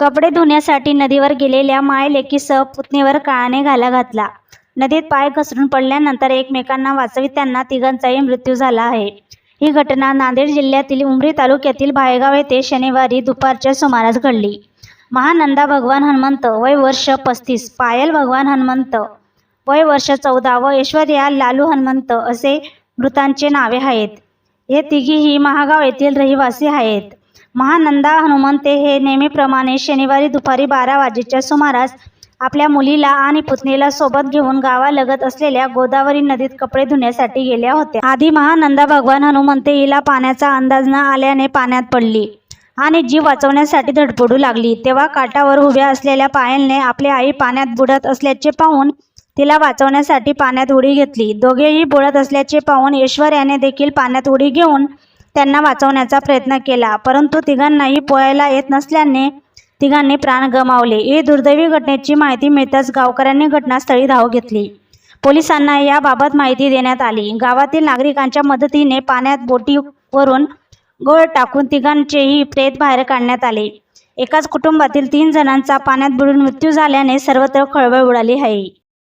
कपडे धुण्यासाठी नदीवर गेलेल्या मायलेकीसह पुतणीवर काळाने घाला घातला. नदीत पाय घसरून पडल्यानंतर एकमेकांना वाचवीत त्यांना तिघांचाही मृत्यू झाला आहे. ही घटना नांदेड जिल्ह्यातील उमरी तालुक्यातील भायगाव येथे शनिवारी दुपारच्या सुमारास घडली. महानंदा भगवान हनुमंत वय वर्ष पस्तीस पायल भगवान हनुमंत वय वर्ष चौदा व ऐश्वर्या लालू हनुमंत असे मृतांचे नावे आहेत. हे तिघीही महागाव येथील रहिवासी आहेत. महानंदा हनुमंते हे नेहमीप्रमाणे शनिवारी दुपारी बारा वाजेच्या सुमारास आपल्या मुलीला आणि पुतणीला सोबत घेऊन गावालगत असलेल्या गोदावरी नदीत कपडे धुण्यासाठी गेल्या होत्या. आधी महानंदा भगवान हनुमंते हिला पाण्याचा अंदाज न आल्याने पाण्यात पडली आणि जीव वाचवण्यासाठी धडपडू लागली. तेव्हा काठावर उभ्या असलेल्या पायलने आपली आई पाण्यात बुडत असल्याचे पाहून तिला वाचवण्यासाठी पाण्यात उडी घेतली. दोघेही बुडत असल्याचे पाहून ऐश्वर्याने देखील पाण्यात उडी घेऊन त्यांना वाचवण्याचा प्रयत्न केला. परंतु तिघांनाही पोहायला येत नसल्याने तिघांनी प्राण गमावले. ही दुर्दैवी घटनेची माहिती मिळताच गावकऱ्यांनी घटनास्थळी धाव घेतली. पोलिसांना याबाबत माहिती देण्यात आली. गावातील नागरिकांच्या मदतीने पाण्यात बोटीवरून गोळ टाकून तिघांचेही प्रेत बाहेर काढण्यात आले. एकाच कुटुंबातील तीन जणांचा पाण्यात बुडून मृत्यू झाल्याने सर्वत्र खळबळ उडाली आहे.